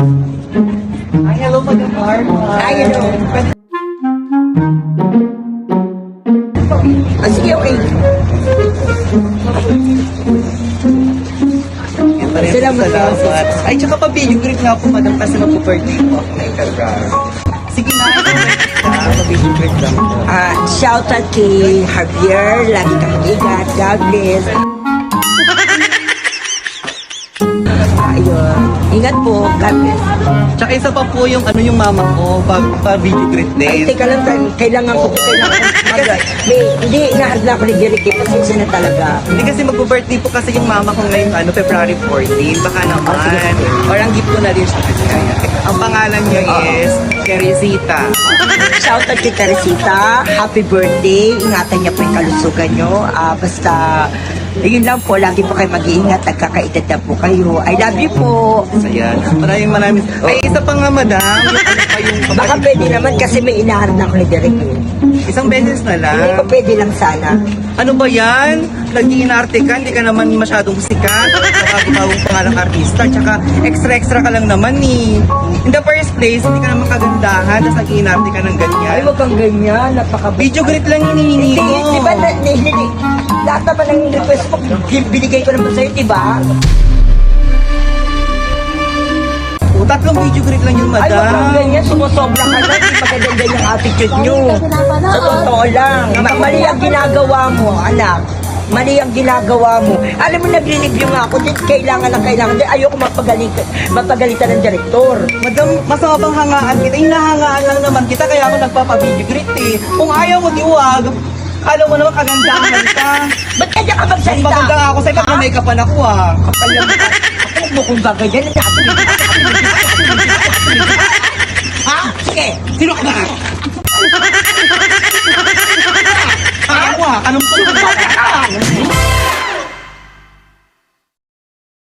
Hi, hello, Madam Marma. Hi, hello. Ah, sige, okay. Salamat. Salamat. Ay, tsaka pa video greet nga po, Madam, kasi mag-birthday ako na ikagar. Sige na, pa-video greet lang. Ah, shout out kay Javier, lagi kang mag-ingat, God bless. Ayun. Ingat po, God bless. Tsaka isa pa po yung ano yung mama ko, pa, pa-video greet Ay, din. teka lang, kailangan ko, kailangan ko mag May, hindi, inaad na ako ni Derek, eh, pasensya na talaga. Hindi kasi mag-birthday po kasi yung mama ko ngayong ano, February 14. Baka naman. Ah. Or ang gift ko na rin sa kanya. Ang pangalan niya is Teresita. Shout out kay Teresita, happy birthday, ingatan niya po yung kalusugan niyo. Ah, basta, yun lang po, lagi po kayo mag-iingat, nagkakaedad na po kayo. I love you po. Ayan. Maraming maraming. Ay, isa pa nga, madam. Yung ano pa yung Baka pwede naman kasi may inaharap na ako ni Derek. eh. Isang beses na lang. Hindi ko pwede lang sana. Ano ba yan? Nag-iinarte ka, hindi ka naman masyadong sikat. Nakagawang pangalang artista. Tsaka extra-extra ka lang naman ni. In the first place, hindi ka naman kagandahan. Tapos nag-iinarte ka ng ganyan. Ay, wag kang ganyan, napaka... Video greet lang hinihingi Hindi, ko. di ba, na, na, hindi, lahat naman ng request mo, binigay ko naman sa'yo, di ba? O, tatlong video greet lang yung Ay, wag kang madam. ganyan, sumusobra ka na, di magaganda yung attitude nyo. Sa totoo lang, ma- mali ang ginagawa mo, anak. Mali ang ginagawa mo. Alam mo, nagre-review nga ako, din kailangan na kailangan. Di, ayoko mapagalitan, mapagalitan ng direktor. Madam, masama bang hangaan kita? Hinahangaan lang naman kita, kaya ako nagpapa-video greet eh. Kung ayaw mo, diwag. Alam mo naman, kagandahan ka. Ba't kaya ka magsalita? Mas maganda ako sa'yo, pag may kapan ako ha. Kapal lang ka. Huwag mo kong gagayan. Ha? Sige, sino ka ba? Ano ha? Ah. Anong tulog ka?